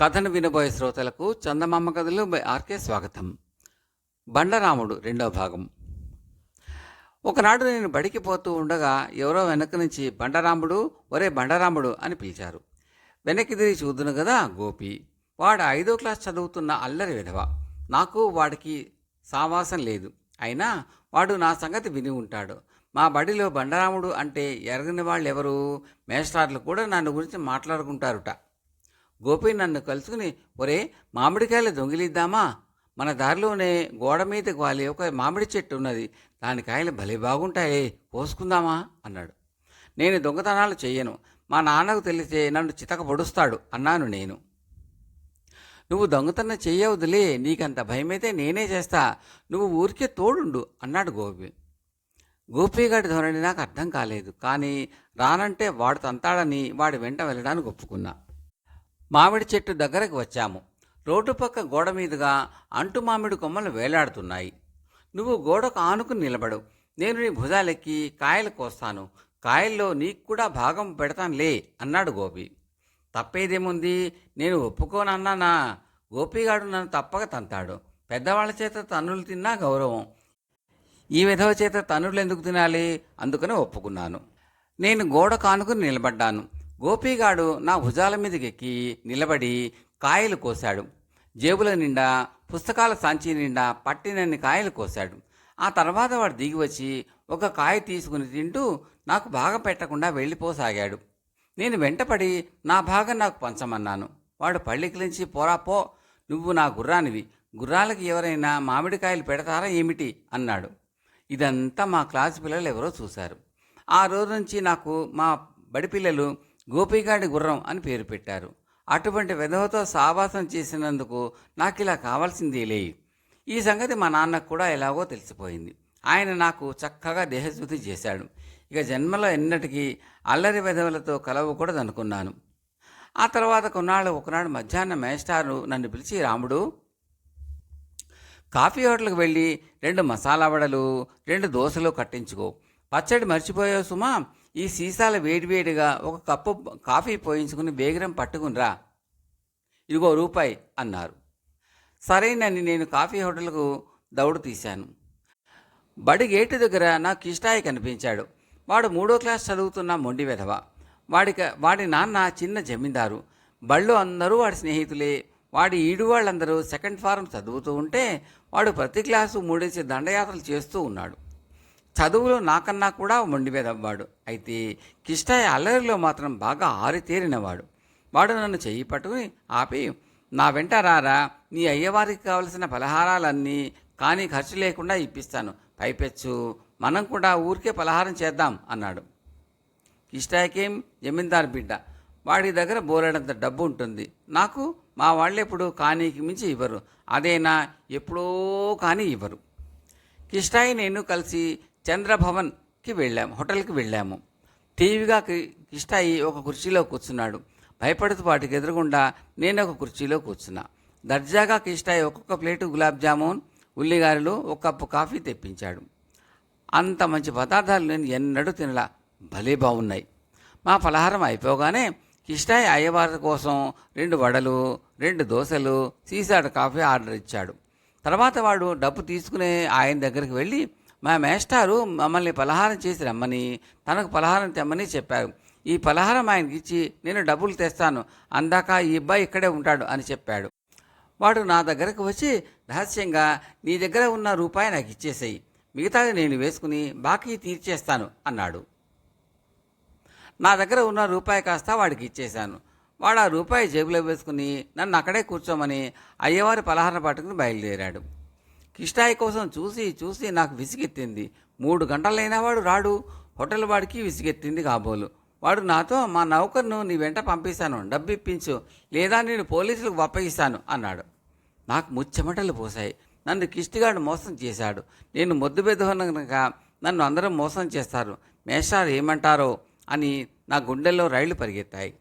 కథను వినబోయే శ్రోతలకు చందమామ కథలు బై ఆర్కే స్వాగతం. బండరాముడు రెండో భాగం. ఒకనాడు నేను బడికి పోతూ ఉండగా ఎవరో వెనక నుంచి బండరాముడు ఒరే బండరాముడు అని పిలిచారు. వెనక్కి తిరిగి చూద్దును కదా గోపి. వాడు ఐదో క్లాస్ చదువుతున్న అల్లరి విధవ. నాకు వాడికి సావాసం లేదు. అయినా వాడు నా సంగతి విని ఉంటాడు. మా బడిలో బండరాముడు అంటే ఎరగని వాళ్ళు ఎవరు మేస్టార్లు కూడా నన్ను గురించి మాట్లాడుకుంటారుట. గోపి నన్ను కలుసుకుని ఒరే మామిడికాయలు దొంగిలిద్దామా? మన దారిలోనే గోడ మీద వాలి ఒక మామిడి చెట్టు ఉన్నది. దాని కాయలు భలే బాగుంటాయే కోసుకుందామా? అన్నాడు. నేను దొంగతనాలు చెయ్యను. మా నాన్నకు తెలిస్తే నన్ను చితక పొడుస్తాడు అన్నాను నేను. నువ్వు దొంగతనం చెయ్యవద్దులే నీకంత భయమైతే నేనే చేస్తా. నువ్వు ఊరికే తోడుండు అన్నాడు గోపి. గోపిగాడి ధోరణి నాకు అర్థం కాలేదు. కానీ రానంటే వాడు తంతాడని వాడి వెంట వెళ్ళడానికి ఒప్పుకున్నా. మామిడి చెట్టు దగ్గరకు వచ్చాము. రోడ్డు పక్క గోడ మీదుగా అంటు మామిడి కొమ్మలు వేలాడుతున్నాయి. నువ్వు గోడకు ఆనుకుని నిలబడు. నేను నీ భుజాలెక్కి కాయలు కోస్తాను. కాయల్లో నీకు కూడా భాగం పెడతానులే అన్నాడు గోపి. తప్పేదేముంది? నేను ఒప్పుకోనన్నానా? గోపిగాడు నన్ను తప్పక తంతాడు. పెద్దవాళ్ళ చేత తన్నులు తిన్నా గౌరవం. ఈ విధవ చేత తన్నులు ఎందుకు తినాలి? అందుకని ఒప్పుకున్నాను. నేను గోడ కానుకుని నిలబడ్డాను. గోపిగాడు నా భుజాల మీదకెక్కి నిలబడి కాయలు కోశాడు. జేబుల నిండా పుస్తకాల సంచి నిండా పట్టినన్ని కాయలు కోశాడు. ఆ తర్వాత వాడు దిగి వచ్చి ఒక కాయ తీసుకుని తింటూ నాకు భాగం పెట్టకుండా వెళ్ళిపోసాగాడు. నేను వెంటపడి నా భాగం నాకు పంచమన్నాను. వాడు పళ్ళికిలించి పోరా పో. నువ్వు నా గుర్రానివి. గుర్రాలకి ఎవరైనా మామిడికాయలు పెడతారా ఏమిటి? అన్నాడు. ఇదంతా మా క్లాస్ పిల్లలు ఎవరో చూశారు. ఆ రోజు నుంచి నాకు మా బడి పిల్లలు గోపిగాడి గుర్రం అని పేరు పెట్టారు. అటువంటి విధవతో సావాసం చేసినందుకు నాకు ఇలా కావాల్సింది లే. ఈ సంగతి మా నాన్నకు కూడా ఎలాగో తెలిసిపోయింది. ఆయన నాకు చక్కగా దేహశుద్ధి చేశాడు. ఇక జన్మలో ఎన్నటికీ అల్లరి విధవలతో కలవకూడదు అనుకున్నాను. ఆ తర్వాత కొన్నాళ్ళు ఒకనాడు మధ్యాహ్నం మేస్టారు నన్ను పిలిచి రాముడు కాఫీ హోటల్కి వెళ్ళి రెండు మసాలా వడలు రెండు దోశలు కట్టించుకో. పచ్చడి మర్చిపోయావు సుమా. ఈ సీసాల వేడివేడిగా ఒక కప్పు కాఫీ పోయించుకుని బేగరం పట్టుకునిరా. ఇదిగో రూపాయి అన్నారు. సరేనని నేను కాఫీ హోటల్కు దౌడు తీశాను. బడి గేటు దగ్గర నాకు కిష్టాయి కనిపించాడు. వాడు మూడో క్లాస్ చదువుతున్న మొండి వెధవ. వాడిక వాడి నాన్న చిన్న జమీందారు. బళ్ళు అందరూ వాడి స్నేహితులే. వాడి ఈడు వాళ్ళందరూ సెకండ్ ఫారం చదువుతూ ఉంటే వాడు ప్రతి క్లాసు మూడేసి దండయాత్రలు చేస్తూ ఉన్నాడు. చదువులో నాకన్నా కూడా మొండి అయితే కిష్టాయ అల్లరిలో మాత్రం బాగా ఆరితేరినవాడు. వాడు నన్ను చెయ్యి పట్టుకుని ఆపి నా వెంట రారా నీ అయ్యవారికి కావలసిన పలహారాలన్నీ కానీ ఖర్చు లేకుండా ఇప్పిస్తాను. పైపెచ్చు. మనం కూడా ఊరికే పలహారం చేద్దాం అన్నాడు. కిష్టాయకేం? జమీందార్ బిడ్డ వాడి దగ్గర బోలేడంత డబ్బు ఉంటుంది. నాకు మా వాళ్ళెప్పుడు కానీకి మించి ఇవ్వరు. అదేనా? ఎప్పుడో కానీ ఇవ్వరు. కిష్టాయి నేను కలిసి చంద్రభవన్కి వెళ్ళాము హోటల్కి వెళ్ళాము. టీవీగా కి- కిష్టాయి ఒక కుర్చీలో కూర్చున్నాడు. భయపడుతూ వాటికి ఎదురుగుండా నేను ఒక కుర్చీలో కూర్చున్నా. దర్జాగా కిష్టాయి ఒక్కొక్క ప్లేటు గులాబ్ జామున్ ఉల్లిగారెలు ఒక కప్పు కాఫీ తెప్పించాడు. అంత మంచి పదార్థాలు నేను ఎన్నడూ తినలా. భలే బాగున్నాయి మా ఫలహారం అయిపోగానే కిష్టాయి అయ్యవారి కోసం రెండు వడలు రెండు దోశలు సీసాడు కాఫీ ఆర్డర్ ఇచ్చాడు. తర్వాత వాడు డబ్బు తీసుకునే ఆయన దగ్గరికి వెళ్ళి మా మేస్టారు మమ్మల్ని పలహారం చేసి రమ్మని తనకు పలహారం తెమ్మని చెప్పారు. ఈ పలహారం ఆయనకి ఇచ్చి నేను డబ్బులు తెస్తాను అందాక ఈ అబ్బాయి ఇక్కడే ఉంటాడు అని చెప్పాడు. వాడు నా దగ్గరకు వచ్చి రహస్యంగా నీ దగ్గర ఉన్న రూపాయి నాకు ఇచ్చేసేయి మిగతాది నేను వేసుకుని బాకీ తీర్చేస్తాను అన్నాడు. నా దగ్గర ఉన్న రూపాయి కాస్త వాడికి ఇచ్చేశాను. వాడు ఆ రూపాయి జేబులో వేసుకుని నన్ను అక్కడే కూర్చోమని అయ్యవారి పలహారం పట్టుకుని బయలుదేరాడు. కిష్టాయి కోసం చూసి చూసి నాకు విసిగెత్తింది. మూడు గంటలైనా వాడు రాడు. హోటల్ వాడికి విసిగెత్తింది కాబోలు. వాడు నాతో మా నౌకర్ను నీ వెంట పంపిస్తాను. డబ్బు ఇప్పించు లేదా నేను పోలీసులకు అప్పగిస్తాను అన్నాడు. నాకు ముచ్చెమటలు పోసాయి నన్ను కిష్టిగాడు మోసం చేశాడు. నేను మొద్దు బెదవనక నన్ను అందరం మోసం చేస్తారు. మేషారు ఏమంటారో అని నా గుండెల్లో రైళ్ళు పరిగెత్తాయి.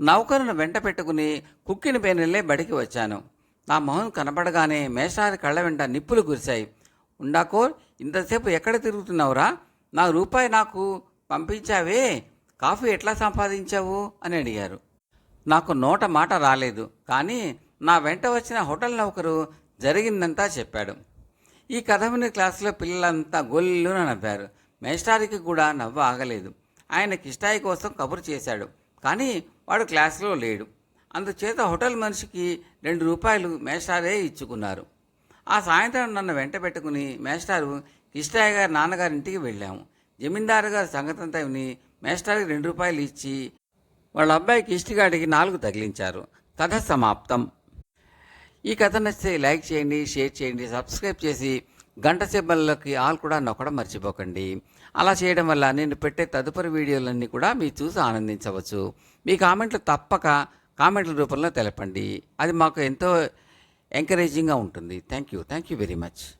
నౌకరును వెంట పెట్టుకుని కుక్కిన పేనెల్లే బడికి వచ్చాను. నా మొహం కనపడగానే మేషారి కళ్ళ వెంట నిప్పులు కురిశాయి. ఉండాకో ఇంతసేపు ఎక్కడ తిరుగుతున్నావురా? నా రూపాయి నాకు పంపించావే. కాఫీ ఎట్లా సంపాదించావు? అని అడిగారు. నాకు నోట మాట రాలేదు కానీ నా వెంట వచ్చిన హోటల్ నౌకరు జరిగిందంతా చెప్పాడు. ఈ కథ విని క్లాసులో పిల్లలంతా గొల్లున నవ్వారు. మేస్టారికి కూడా నవ్వు ఆగలేదు. ఆయన కిష్టాయి కోసం కబురు చేశాడు కానీ వాడు క్లాసులో లేడు. అందుచేత హోటల్ మనిషికి రెండు రూపాయలు మేస్టారే ఇచ్చుకున్నారు. ఆ సాయంత్రం నన్ను వెంట పెట్టుకుని మేస్టారు కిష్టాయి గారి నాన్నగారి ఇంటికి వెళ్ళాము. జమీందారు గారి సంగతంతా విని మేస్టార్కి రెండు రూపాయలు ఇచ్చి వాళ్ళ అబ్బాయి కిష్టిగాడికి నాలుగు తగిలించారు. కథ సమాప్తం. ఈ కథ నచ్చితే లైక్ చేయండి షేర్ చేయండి సబ్స్క్రైబ్ చేసి గంట సింబల్లోకి ఆల్ కూడా నొక్కడం మర్చిపోకండి. అలా చేయడం వల్ల నేను పెట్టే తదుపరి వీడియోలన్నీ కూడా మీరు చూసి ఆనందించవచ్చు. మీ కామెంట్లు తప్పక కామెంట్ల రూపంలో తెలపండి. అది మాకు ఎంతో ఎంకరేజింగ్గా ఉంటుంది. Thank you thank you very much